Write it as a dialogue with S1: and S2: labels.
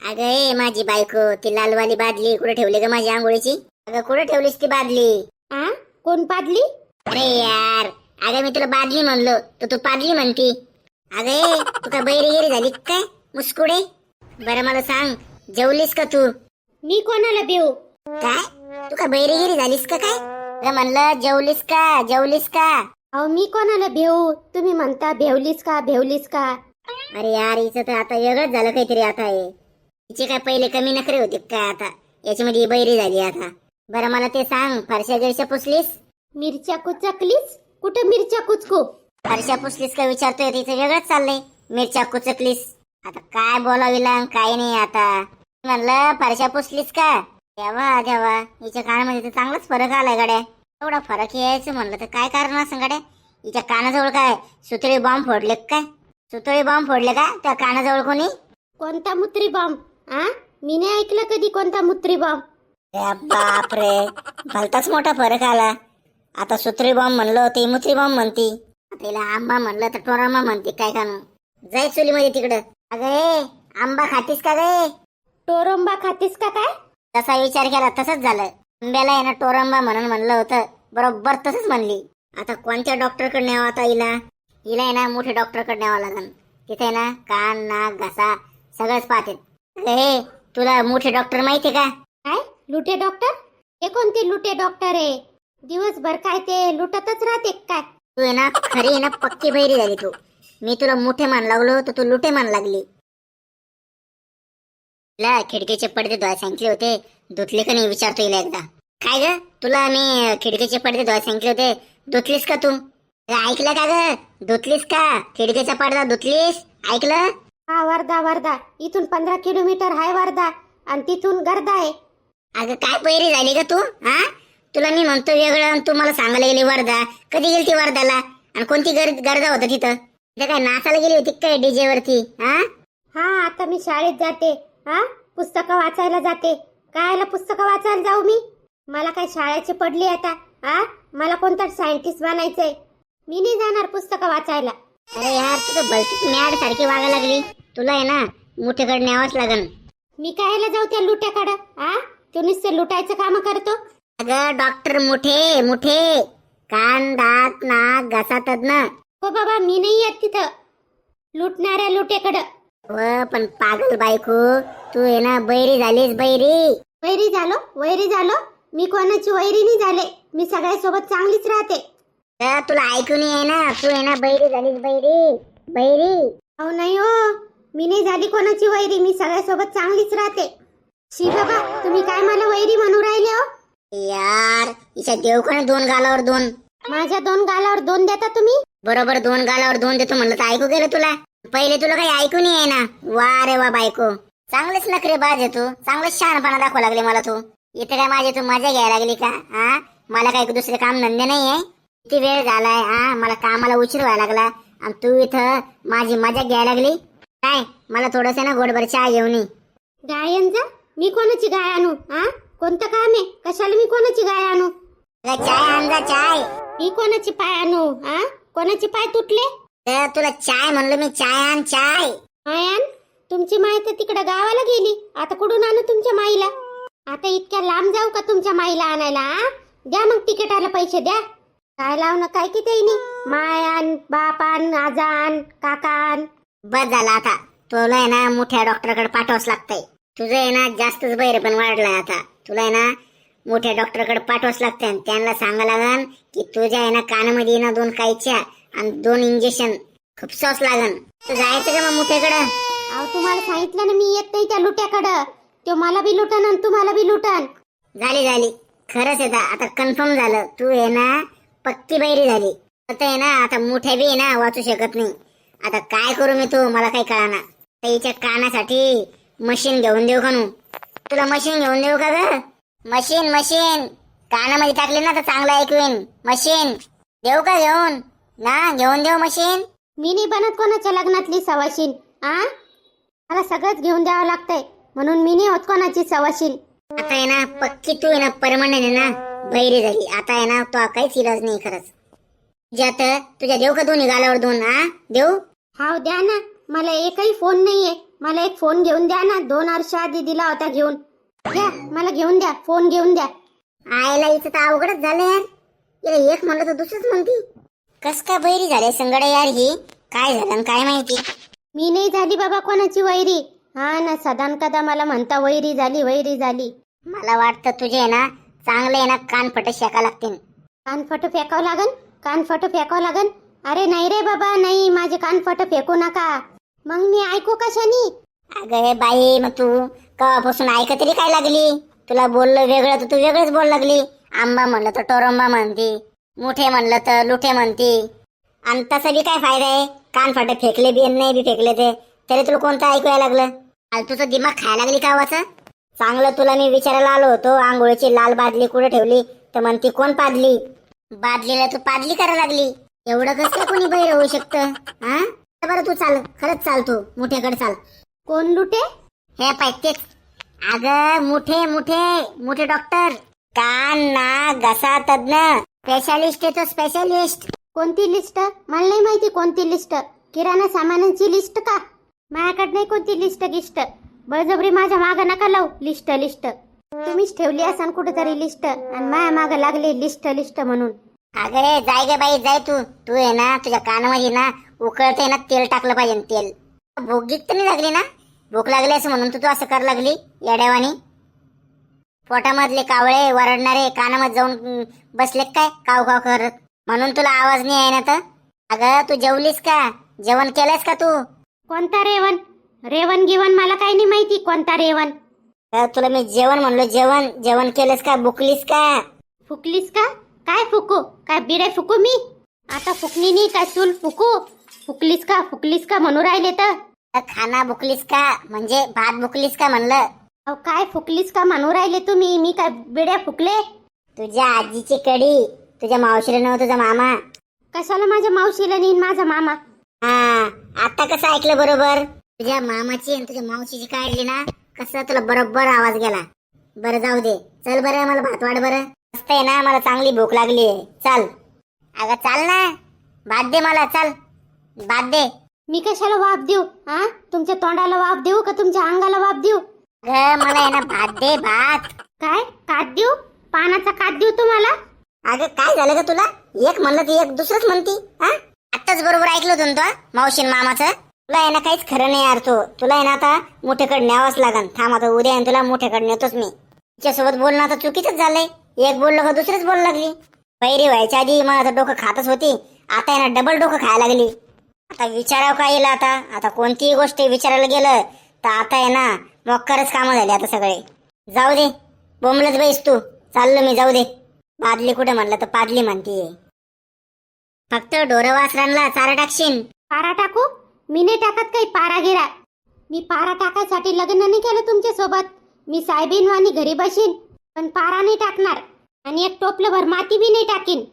S1: अगं ए माझी बायको ती लालवाली बादली कुठे ठेवली ग माझी आंघोळीची? अगं कुठे ठेवलीस ती बादली?
S2: आ? कोण पाडली
S1: अरे यार अगं मी तुला बादली म्हणलो तर तू पादली म्हणती. अगं ए तू का बैरगिरी झाली काय मुस्कुडे? बरं मला सांग जेवलीस का तू?
S2: मी कोणाला भेऊ
S1: काय? तू का बैरगिरी झालीस का काय? अगं म्हणलं जेवलीस का जेवलीस का?
S2: अहो मी कोणाला भेऊ तुम्ही म्हणता भेवलीस का भेवलीस का?
S1: अरे यार हिचं तर आता वेगळंच झालं काहीतरी आता हे. हिचे काय पहिले कमी नखरे होते काय आता? याच्यामध्ये बैरी झाली आता. बरं मला ते सांग. फरशा गिरशा पुसलीस?
S2: मिरच्या कुचकलीस? कुठं मिरच्या कुचकू?
S1: फरशा पुसलीस का विचारतोय? तिचं वेगळंच चाललंय. मिरच्या कुचकलीस. आता काय बोलाविला आणि काय नाही आता. म्हणलं फरशा पुसलीस का? देवा देवा. हिच्या कानामध्ये तर चांगलाच फरक आलाय गाड्या. एवढा फरक यायचं म्हणलं तर काय कारण असं गाड्या? हिच्या कानाजवळ काय? सुतळी बॉम्ब फोडले का काय? सुतळी बॉम्ब फोडले का? त्या कानाजवळ कोणी?
S2: कोणता मुत्री बॉम्ब आ? मी नाही ऐकलं कधी कोणता मुत्री बॉम्ब
S1: बापरे. भलताच मोठा फरक आला. आता सुत्री बॉम्ब म्हणलं ते मुत्री बॉम्ब म्हणती. तिला आंबा म्हणलं तर टोरांबा म्हणते काय कानू जाय चुलीमध्ये तिकडं. अगं आंबा खातीस का गे
S2: टोरंबा खातीस का काय?
S1: तसा विचार केला तसंच झालं. आंब्याला आहे ना टोरंबा म्हणून म्हणलं होतं. बरोबर तसंच म्हणली. आता कोणत्या डॉक्टरकडे न्यावं आता हिला? हिला आहे ना मोठे डॉक्टरकडे न्यावं लागन. तिथे ना कान नाक घसा सगळंच पाहते ए तुला मोठे डॉक्टर माहितीये का?
S2: काय? लुटे डॉक्टर? हे कोणते लुटे डॉक्टर आहे? दिवसभर काय ते लुटतच राहते काय?
S1: तू आहे ना खरी आहे ना पक्की बैरी झाली तू. मी तुला मोठे मान लागलो तर तू लुटे मान लागली. तुला खिडकीचे पडदे धुवायला सांगितले होते. धुतले का नाही विचारतो हिला एकदा. काय ग? तुला मी खिडकीचे पडदे धुवायला सांगितले होते. धुतलीस का तू? ऐकलं का ग? धुतलीस का? खिडकीचा पडदा धुतलीस? ऐकलं?
S2: हा वर्धा वर्धा. इथून पंधरा किलोमीटर आहे वर्धा. आणि तिथून गर्दा आहे.
S1: अगं काय बैरी झाली का तू हा? तुला मी म्हणतो वेगळं आणि तू मला सांगायला गेली वर्धा. कधी गेली ती वर्धाला? आणि कोणती गर गरजा होता तिथं? तिथं काय नाचायला गेली होती काय डीजे वरती हा?
S2: हा आता मी शाळेत जाते हा? पुस्तकं वाचायला जाते. कायला पुस्तकं वाचायला जाऊ मी? मला काय शाळेची पडली आता हा? मला कोणता सायंटिस्ट बनायचंय? मी नाही जाणार पुस्तकं वाचायला.
S1: अरे यार तू तर भलतीच मॅड सारखी वागायला लागली. तुला आहे ना मोठेकडे न्यावंच लागन.
S2: मी कायला जाऊ त्या लुट्याकडं? हा तो नुसतं लुटायचं काम करतो?
S1: अगं डॉक्टर मोठे मोठे. कान दात नाक घसा तज्ञ
S2: हो बाबा मी नाही येत तिथं. लुटणाऱ्या लुटेकडं.
S1: व पण पागल बायको तू आहे ना बैरी झालीस बैरी.
S2: वैरी झालो वैरी झालो. मी कोणाची वैरी नाही झाले. मी सगळ्यासोबत चांगलीच राहते.
S1: तर तुला ऐकून आहे ना तू आहे ना बैरी झालीस बैरी. बैरी.
S2: अहो नाही हो. मी नाही झाली कोणाची वैरी मी सगळ्यासोबत चांगलीच राहते. शी बाबा तुम्ही काय मला वैरी म्हणू राहिले हो?
S1: यार हिच्या देवखाने दोन गालावर दोन?
S2: माझ्या दोन गालावर दोन देता तुम्ही?
S1: बरोबर दोन गालावर दोन देतो म्हणलं तर ऐकू गेलं तुला. पहिले तुला काही ऐकून आहे ना. वा रे वा बायको. चांगलेच नखरे बाज तू. चांगलेच शहाणपणा दाखवा लागले मला तू. इथे काय माझी तू मजा घ्यायला लागली का? हा मला काही दुसरे काम धंदे नाहीये. किती वेळ झालाय हा मला कामाला उशीर व्हायला लागला. आणि तू इथं माझी मजा घ्यायला लागली. काय? मला थोडस ना गोडभर चहा घेऊन ये.
S2: गायांचा मी कोणाची गाय आणू? हा कोणतं काम आहे? कशाला मी कोणाची गाय आणू?
S1: अगं, चाय आण जा चाय.
S2: मी कोणाची पाय आणू? हा कोणाचे पाय तुटले?
S1: तर तुला चाय म्हणलं मी चाय आण चाय.
S2: आयान तुमची माय तर तिकडे गावाला गेली. आता कुठून आणू तुमच्या माईला? आता इतक्या लांब जाऊ का तुमच्या माईला आणायला आ? द्या मग तिकीटाला पैसे द्या. काय लावणं काय किती मायान बापान आजान काकान
S1: बस झाला आता. तुला आहे ना मोठ्या डॉक्टरकडे पाठवावंच लागतंय. तुझं आहे ना जास्तच बैर पण वाढलाय आता. तुला आहे ना मोठ्या डॉक्टरकडे पाठवावंच लागतंय आणि त्यांना सांगा लागन की तुझ्या आहे ना कानामध्ये ना दोन कायच्या आणि दोन इंजेक्शन खुपसावच लागन. तू जायचं का मग मोठ्याकडं?
S2: अहो तुम्हाला सांगितलं ना मी येत नाही त्या लुट्याकडं. तो मला बी लुटन आणि तुम्हाला बी लुटन.
S1: झाली झाली. खरंच आहे आता कन्फर्म झालं. तू आहे ना पक्की बैरी झाली. आता आहे ना आता मोठ्या बी आहे ना वाचू शकत नाही. आता काय करू मी तू? मला काही कळाना. त्याच्या कानासाठी मशीन घेऊन देऊ का नू तुला मशीन घेऊन देऊ का ग? मशीन मशीन कानामध्ये टाकले ना तर चांगलं ऐकवीन. मशीन देऊ का घेऊन? ना घेऊन देऊ मशीन
S2: मी नाही बनत कोणाच्या लग्नातली सवाशीन आ? मला सगळंच घेऊन द्यावं लागतंय. म्हणून मी नाही होत कोणाची सवाशीन.
S1: आता आहे ना पक्की तू आहे ना परमनंट आहे ना बैरी झाली. आता आहे ना तो काहीच इलाज नाही खरंच तर तुझ्या देऊ का दोन्ही गालावर दोन हा देऊ?
S2: हाव द्या ना. मला एकही फोन नाहीये. मला एक फोन घेऊन द्या ना. दोन वर्ष आधी दिला होता घेऊन. द्या मला घेऊन द्या. फोन घेऊन द्या.
S1: आयला इथं तर अवघडच झालं यार. याला एक म्हणलं तर दुसरंच म्हणती. कस का बैरी झाले संगड यार ही? काय झालं आणि काय माहिती?
S2: मी नाही झाली बाबा कोणाची वैरी. हा ना सदान कदा मला म्हणता वैरी झाली वैरी झाली.
S1: मला वाटतं तुझे आहे ना चांगले आहे ना कान फट शेका लागतील.
S2: कानफट फेकावं लागन? कानफट फेकावं लागन? अरे नाही रे बाबा नाही माझे कानफट फेकू नका. मग मी ऐकू कशानी
S1: अगं हे बाई मग तू कवापासून ऐकत तरी काय लागली? तुला बोललं वेगळं तर तू वेगळंच बोल लागली. आंबा म्हणलं तर टोरंबा म्हणती मोठे म्हणलं तर लुठे म्हणती. आणि तसं बी काय फायदा आहे? कान फाटे फेकले बी नाही बी फेकले ते. तरी तुला कोणतं ऐकूया लागलं? अरे तुझं दिमाग खायला लागली का वाचं चांगलं तुला मी विचारायला आलो होतो आंघोळीची लाल बादली कुठे ठेवली? तर म्हणती कोण पादली? बादलीला तू पादली करायला लागली. एवढं कसं काय कोणी बैर होऊ शकतं? हा? बरं तू चाल खरंच चाल तू. मोठ्याकडे चाल.
S2: कोण लुटे?
S1: हे पाय तेच. अग मोठे मोठे मोठे डॉक्टर. कान ना घसा तज्ञ स्पेशालिस्ट आहे तो स्पेशालिस्ट
S2: कोणती लिस्ट मला नाही माहिती कोणती लिस्ट किराणा सामानांची लिस्ट का? माझ्याकडे नाही कोणती लिस्ट गिस्ट बळजबरी माझ्या माग नका लावू लिस्ट लिस्ट तुम्हीच ठेवली असाल कुठेतरी लिस्ट आणि माझ्या माग लागली लिस्ट लिस्ट म्हणून.
S1: अगं रे जाय गे बाई जाय तू. तू आहे ना तुझ्या कानामध्ये ना उकळते ना तेल टाकलं पाहिजे ना तेल. भूक गीत तर नाही लागली ना? भूक लागली असं म्हणून तू तू असं कर लागली येड्यावानी पोटामधले कावळे वरडणारे कानामध्ये जाऊन बसले काय? काव काव करत. म्हणून तुला आवाज नाही आहे ना तर? अगं तू जेवलीस का? जेवण केलंस का तू?
S2: कोणता रेवण रेवण गिवण मला काही नाही माहिती कोणता रेवण
S1: तुला मी जेवण म्हणलो जेवण जेवण केलंस का? बुकलीस का?
S2: फुकलीस का? काय फुकू? काय बिडे फुकू मी? आता फुकणी नाही काय चूल फुकू? फुकलीस का? फुकलीस का म्हणू राहिले तर?
S1: खाना बुकलीस का? म्हणजे भात बुकलीस का म्हणलं?
S2: अहो काय फुकलीस का म्हणू राहिले तुम्ही? मी काय बिड्या फुकले?
S1: तुझ्या आजीची कडी. तुझ्या मावशीला नव तुझा मामा.
S2: कशाला माझ्या मावशीला नेईन माझा मामा?
S1: हा आता कसं ऐकलं बरोबर? तुझ्या मामाची आणि तुझ्या मावशीची काढली ना कसं तुला बरोबर आवाज गेला. बरं जाऊ दे. चल बरं मला भात वाढ बरं. मस्त आहे ना मला चांगली भूक लागली आहे. चल. अगं चाल ना. भात दे मला चल. भात दे.
S2: मी कशाला वाफ देऊ हा तुमच्या तोंडाला वाफ देऊ का तुमच्या अंगाला वाफ देऊ?
S1: मला आहे ना भात दे भात.
S2: काय? कात देऊ? पानाचा कात देऊ तुम्हाला?
S1: अगं काय झालं का तुला? एक म्हणलं ती एक दुसरंच म्हणती हा आत्ताच बरोबर ऐकलं होतं ना तू मावशीन मामाचं. तुला आहे ना काहीच खरं नाही यार तो. तुला आहे ना आता मोठ्याकडे न्यावंच लागन. थांब आता उद्या आहे ना तुला मोठ्याकडे नेतोच मी. तिच्यासोबत बोलणं आता चुकीचंच झालंय. एक बोललो का दुसरंच बोल लागली? पैरी व्हायच्या आधी मग आता डोकं खातच होती. आता आहे ना डबल डोकं खायला लागली. आता विचारावं काय येईल आता? आता कोणतीही गोष्ट विचारायला गेलं तर आता आहे ना मोक्कारच कामं झाली आता सगळे. जाऊ दे. बोंबलच बैस तू. चाललो मी जाऊ दे. बादली कुठे म्हणलं तर पादली म्हणतीये फक्त डोरं वासरांना चारा टाकशीन.
S2: पारा टाकू? मी नाही टाकत काही पारा गिरा. मी पारा टाकायसाठी लग्न नाही केलं तुमच्यासोबत मी साहेबीन वाणी घरी बसीन पण पारा नाही टाकणार. आणि एक टोपलं भर माती बी नाही टाकीन.